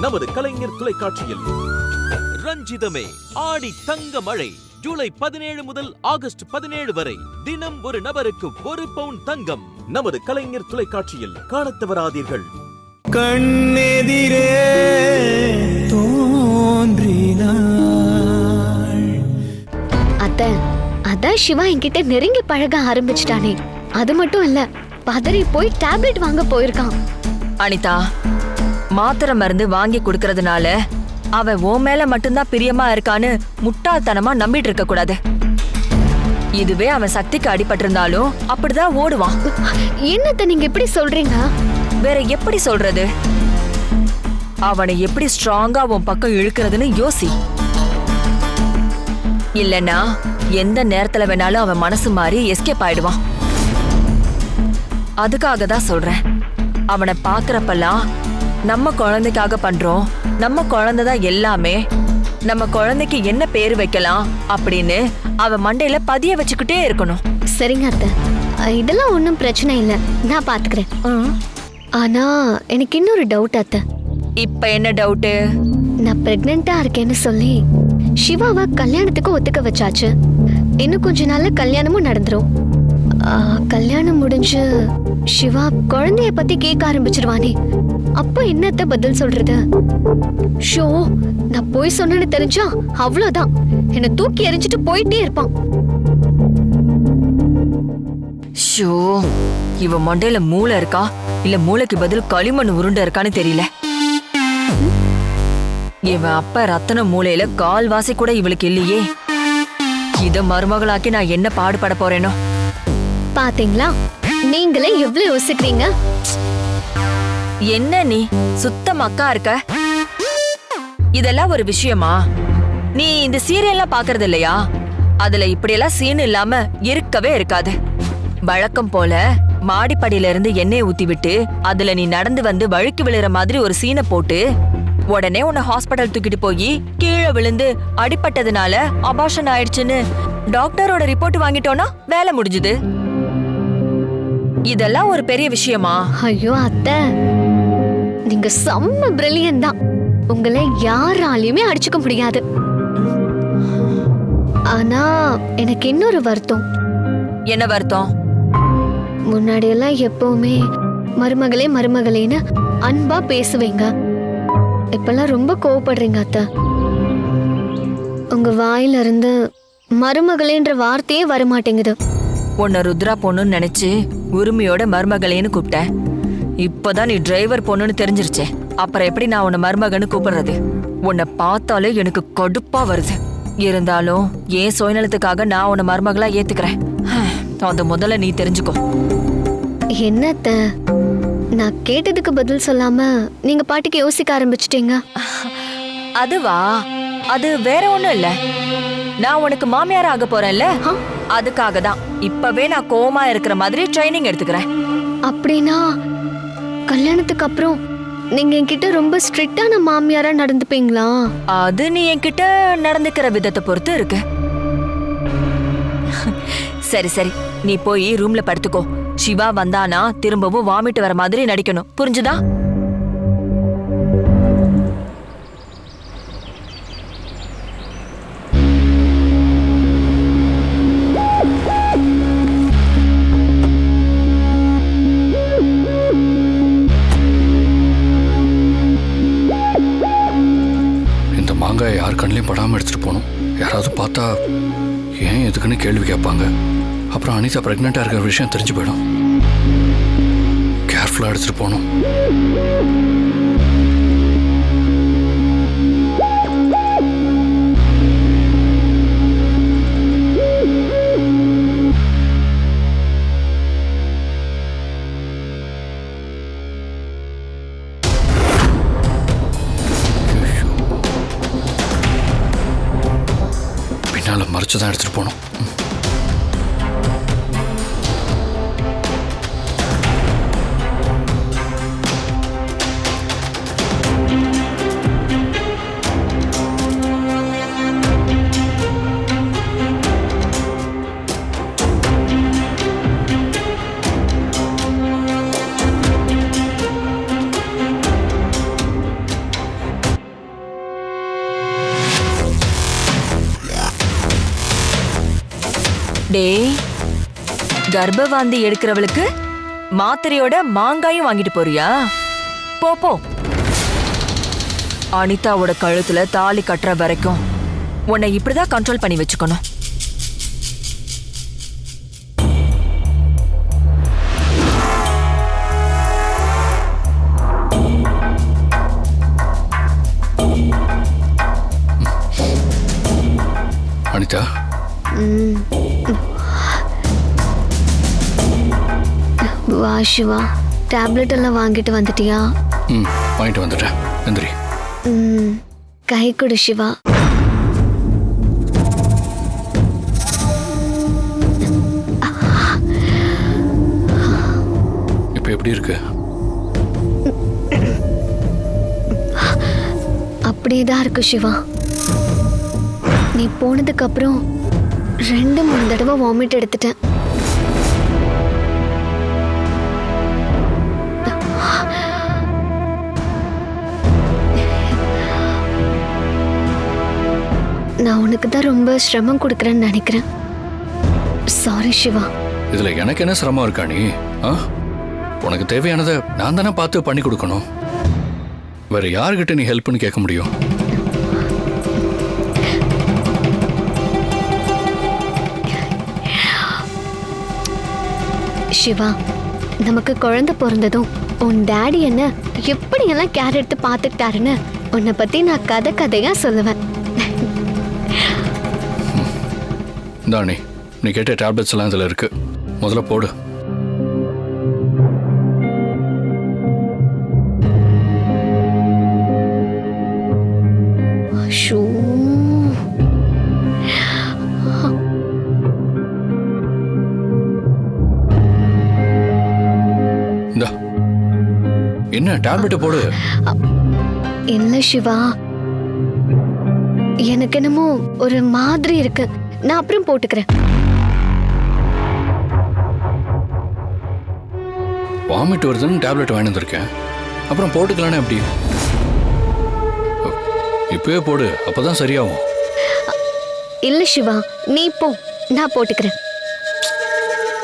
நமது கலைஞர் தொலைக்காட்சியில். ரஞ்சிதமே ஆடி தங்க மழை ஜூலை பதினேழு முதல் ஆகஸ்ட் பதினேழு வரை தினம் ஒரு நபருக்கு ஒரு பவுன் தங்கம். நமது கலைஞர் தொலைக்காட்சியில் காணத் தவறாதீர்கள். கண்ணெதிரே தோன்றினாள். அத்தை அதான் சிவா என்கிட்ட நெருங்கி பழக ஆரம்பிச்சிட்டானே. அது மட்டும் இல்ல பதறி போய் டேப்லெட் வாங்க போயிருக்கான். அனிதா மாத்திரை மருந்து வாங்கி கொடுக்கறதுனால அவன் உன் மேல மட்டும்தான் பிரியமா இருக்கான்னு முட்டாள்தனமா நம்பிட்டு இருக்க கூடாது. இதுவே அவன் சக்திக்கு அடிபட்டிருந்தாலும் அப்படிதான் ஓடுவான். என்னத்த நீங்க இப்படி சொல்றீங்க? வேற எப்படி சொல்றது? அவனை எப்படி ஸ்ட்ராங்கா உன் பக்கம் இழுக்கிறதுன்னு யோசி. இல்லனா எந்த நேரத்துல வேணாலும் அவன் மனசு மாறி எஸ்கேப் ஆயிடுவான். அதுக்காக தான் சொல்றேன். அவனை பாக்குறப்பெல்லாம் நம்ம குழந்தைக்காக பண்றோம். நம்ம குழந்தை தான் எல்லாமே. நம்ம குழந்தைக்கு என்ன பேர் வைக்கலாம் அப்படின்னு அவன் மண்டையில பதிய வச்சுக்கிட்டே இருக்கணும். சரிங்க அத்தை. இதெல்லாம் ஒன்றும் பிரச்சனை இல்லை. நான் பாத்துக்கிறேன். ம். ஆனா எனக்கு இன்னொரு டவுட் அத்தை. இப்ப என்ன டவுட்டு நான் பிரெக்னெண்டா இருக்கேன்னு சொல்லி சிவாவை கல்யாணத்துக்கு ஒத்துக்க வச்சாச்சு. இன்னும் கொஞ்ச நாள்ல கல்யாணமும் நடந்துரும். கல்யாணம் முடிஞ்சு சிவா குழந்தைய பத்தி கேட்க ஆரம்பிச்சிருவானே. அப்ப என்னத்த பதில் சொல்றது? ஷோ நான் போய் சொன்னேன்னு தெரிஞ்சா அவ்வளவுதான். என்னை தூக்கி எறிஞ்சிட்டு போயிட்டே இருப்பான். ஷோ இவ மண்டையில மூளை இருக்கா? இல்ல மூளைக்கு பதில் களிமண் உருண்டை இருக்கான்னு தெரியல? இவன் அப்ப ரத்தன மூளையில கால்வாசி கூட இவளுக்கு இல்லையே. இத மருமகளாக்கி நான் என்ன பாடுபட போறேனோ? பாத்தீங்களா? நீங்களே எவ்வளவு யோசிக்கிறீங்க? என்ன நீ? சுத்த மக்கா இருக்க? இதெல்லாம் ஒரு விஷயமா? நீ இந்த சீரியல்லாம் பாக்குறது இல்லையா அதுல இப்படியெல்லாம் சீன் இல்லாம இருக்கவே இருக்காது. வழக்கம் போல மாடிப்படியில இருந்து எண்ணெய் ஊத்தி விட்டு அதுல நீ நடந்து வந்து வழுக்கி விழுற மாதிரி ஒரு சீனை போட்டு உடனே உன்னை ஹாஸ்பிட்டல் தூக்கிட்டு போய் கீழே விழுந்து அடிபட்டதுனால அபாஷன் ஆயிடுச்சுன்னு டாக்டரோட ரிப்போர்ட் வாங்கிட்டோன்னா வேலை முடிஞ்சுது. இதெல்லாம் ஒரு பெரிய விஷயமா? ஐயோ அத்தை. நீங்க செம்ம பிரில்லியன் தான். உங்களை யாராலையுமே அடிச்சுக்க முடியாது. ஆனா எனக்கு இன்னொரு வருத்தம். என்ன வருத்தம்? முன்னாடியெல்லாம் எப்பவுமே மருமகளே மருமகளேன்னு அன்பா பேசுவீங்க. இப்பெல்லாம் ரொம்ப கோவப்படுறீங்க அத்தை. உங்க வாயில இருந்து மருமகளேன்ற வார்த்தையே வரமாட்டேங்குது. உன்னை ருத்ரா பொண்ணுன்னு நினைச்சு உரிமையோட மருமகளேன்னு கூப்பிட்டேன். இப்பதான் நீ டிரைவர் பொண்ணுன்னு தெரிஞ்சிருச்சே. அப்புறம் எப்படி நான் உன்னை மருமகன்னு கூப்பிடுறது? உன்னை பார்த்தாலே எனக்கு கடுப்பா வருது. இருந்தாலும் ஏன் சுயநலத்துக்காக நான் உன்னை மருமகளா ஏத்துக்கிறேன். அது முதல்ல நீ தெரிஞ்சுக்கோ. என்னத்த? நான் கேட்டதுக்கு பதில் சொல்லாம நீங்க பாட்டுக்கு யோசிக்க ஆரம்பிச்சிட்டீங்க. அதுவா? அது வேற ஒண்ணும் இல்ல. நான் உனக்கு மாமியார் ஆக போறேன்ல? அதுக்காக தான். இப்பவே நான் கோமா இருக்கிற மாதிரி ட்ரைனிங் எடுத்துக்கிறேன். அப்படின்னா கல்யாணத்துக்கு அப்புறம் நீங்க என்கிட்ட ரொம்ப ஸ்ட்ரிக்டான மாமியாரா நடந்துப்பீங்களா? அது நீ என்கிட்ட நடந்துக்கிற விதத்தை பொறுத்து இருக்கு. சரி சரி. நீ போய் ரூம்ல படுத்துக்கோ. சிவா வந்தானா திரும்பவும் வாமிட் வர மாதிரி நடிக்கணும். புரிஞ்சுதா? பார்த்தா ஏன் எதுக்குன்னு கேள்வி கேட்பாங்க. அப்புறம் அனிதா ப்ரெக்னெண்ட்டாக இருக்கிற விஷயம் தெரிஞ்சு போயிடும். கேர்ஃபுல்லாக எடுத்துகிட்டு போகணும். மறைச்சு தான் எடுத்துகிட்டு போகணும். டேய் கர்ப்பவாந்தி எடுக்கிறவளுக்கு மாத்திரையோட மாங்காயும் வாங்கிட்டு போறியா? போ போ. அனிதாவோட கழுத்துல தாலி கட்டுற வரைக்கும் உன்னை இப்படிதான் கண்ட்ரோல் பண்ணி வச்சுக்கணும். அனிதா? வா சிவா டேப்லெட் எல்லாம் வாங்கிட்டு வந்துட்டியா? ம் வாங்கிட்டு வந்துட்டேன். எந்திரி ம், கை கொடு சிவா. இப்போ எப்படி இருக்கு? அப்படியே தான் இருக்கு சிவா. நீ போனதுக்கு அப்புறம் ரெண்டு மூணு தடவை வாமிட் எடுத்துட்டேன். நான் உனக்கு தான் ரொம்ப சிரமம் கொடுக்குறேன்னு நினைக்கிறேன். சாரி சிவா. இதுல எனக்கு என்ன சிரமம் இருக்கா நீ? ஆ? உனக்கு தேவையானதை நான் தானே பார்த்து பண்ணி கொடுக்கணும். வேற யாருக்கிட்ட நீ ஹெல்ப்னு கேட்க முடியும்? சிவா நமக்கு குழந்தை பிறந்ததும் உன் டேடி என்ன எப்படியெல்லாம் கேர் எடுத்து பார்த்துக்கிட்டாருன்னு உன்னை பத்தி நான் கதை கதையா சொல்லுவேன். இந்தா நீ கேட்ட டேப்லெட்ஸ் எல்லாம் இதில் இருக்கு. முதல்ல போடு. என்ன டேப்லெட்டை போடு. இல்ல சிவா? எனக்கு என்னமோ ஒரு மாதிரி இருக்கு. நான் அப்புறம் போட்டுக்கிறேன். வாமிட் வருதுன்னு டேப்லெட் வாங்கி வந்திருக்கேன். அப்புறம் போட்டுக்கலானே எப்படி? இப்பவே போடு அப்பதான் சரியாகும். இல்ல சிவா நீ போ நான் போட்டுக்கிறேன்.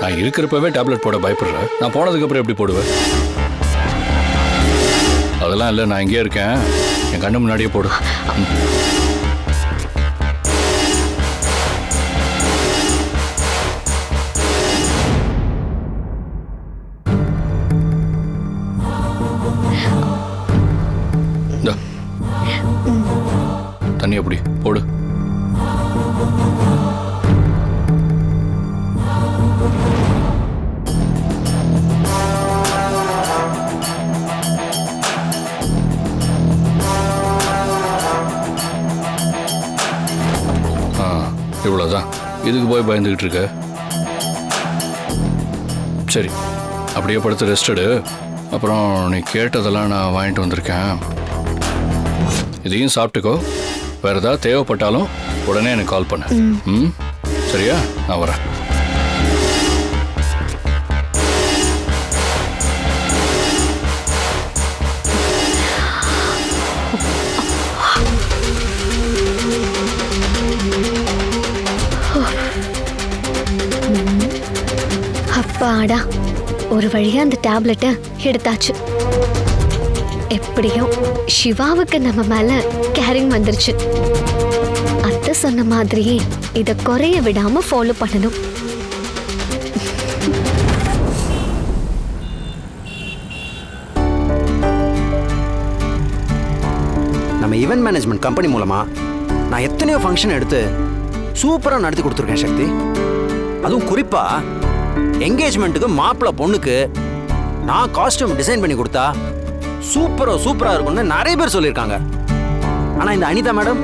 நான் இருக்கிறப்பவே டேப்லெட் போட பயப்படுறேன் நான் போனதுக்கு அப்புறம் எப்படி போடுவேன் அதெல்லாம் இல்லை நான் இங்கேயே இருக்கேன். என் கண்ணு முன்னாடியே போடு. எப்படி? போடு. இவ்வளோதான் இதுக்கு போய் பயந்துக்கிட்டு இருக்க? சரி அப்படியே படுத்து ரெஸ்ட் எடு. அப்புறம் நீ கேட்டதெல்லாம் நான் வாங்கிட்டு வந்திருக்கேன். இதையும் சாப்பிட்டுக்கோ. வேற ஏதாவது தேவைப்பட்டாலும் உடனே எனக்கு கால் பண்ணு. ம். சரியா? நான் வரேன். அப்பாடா ஒரு வழியா அந்த டேப்லெட்டை எடுத்தாச்சு. எப்படியோ சிவாவுக்கு நம்ம மேல கேரிங் வந்துருச்சு. அத்தை சொன்ன மாதிரியே இத குறைய விடாம ஃபாலோ பண்ணணும். நம்ம ஈவென்ட் மேனேஜ்மெண்ட் கம்பெனி மூலமா நான் எத்தனையோ ஃபங்க்ஷன் எடுத்து சூப்பராக நடத்தி கொடுத்துருக்கேன் சக்தி. அதுவும் குறிப்பா என்கேஜ்மெண்ட்டுக்கு மாப்பிள்ளை பொண்ணுக்கு நான் காஸ்டியூம் டிசைன் பண்ணி கொடுத்தா சூப்பரோ சூப்பரா இருக்கும்னு நிறைய பேர் சொல்லியிருக்காங்க. ஆனா இந்த அனிதா மேடம்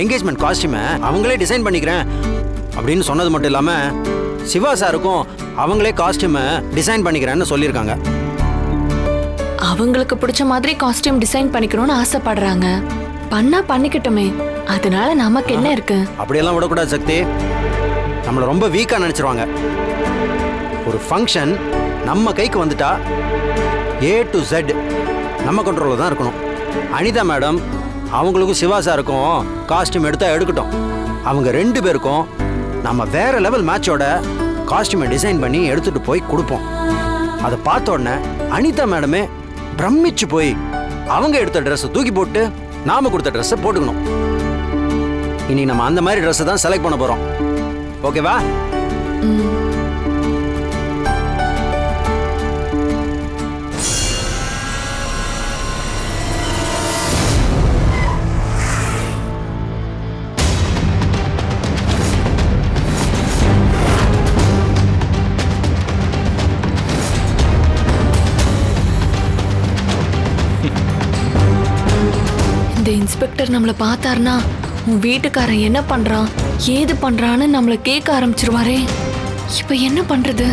என்கேஜ்மெண்ட் காஸ்டியூமை அவங்களே டிசைன் பண்ணிக்கிறேன் அப்படின்னு சொன்னது மட்டும் இல்லாம சிவா சாருக்கும் அவங்களே காஸ்டியூமை டிசைன் பண்ணிக்கிறேன்னு சொல்லியிருக்காங்க. அவங்களுக்கு பிடிச்ச மாதிரி காஸ்டியூம் டிசைன் பண்ணிக்கணும்னு ஆசைப்படுறாங்க. பண்ணா பண்ணிக்கட்டுமே. அதனால நமக்கு என்ன இருக்கு? அப்படியெல்லாம் விடக்கூடாது சக்தி. நம்மளை ரொம்ப வீக்காக நினச்சிருவாங்க. ஒரு ஃபங்க்ஷன் நம்ம கைக்கு வந்துட்டா ஏ டு Z நம்ம கண்ட்ரோலில் தான் இருக்கணும். அனிதா மேடம் அவங்களுக்கும் சிவா சாருக்கும் காஸ்டியூம் எடுத்தால் எடுக்கட்டும். அவங்க ரெண்டு பேருக்கும் நம்ம வேற லெவல் மேட்சோட காஸ்டியூமை டிசைன் பண்ணி எடுத்துகிட்டு போய் கொடுப்போம். அதை பார்த்த உடனே அனிதா மேடமே பிரமிச்சு போய் அவங்க எடுத்த ட்ரெஸ்ஸை தூக்கி போட்டு நாம கொடுத்த ட்ரெஸ்ஸை போட்டுக்கணும். இனி நம்ம அந்த மாதிரி ட்ரெஸ்ஸை தான் செலக்ட் பண்ண போகிறோம் ஓகேவா இன்ஸ்பெக்டர் நம்மள பார்த்தாருனா உன் வீட்டுக்காரன் என்ன பண்றான் ஏது பண்றான்னு நம்மள கேட்க ஆரம்பிச்சிருவாரே. இப்ப என்ன பண்றது?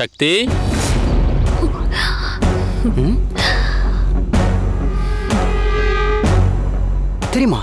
சக்தி? தெரியுமா?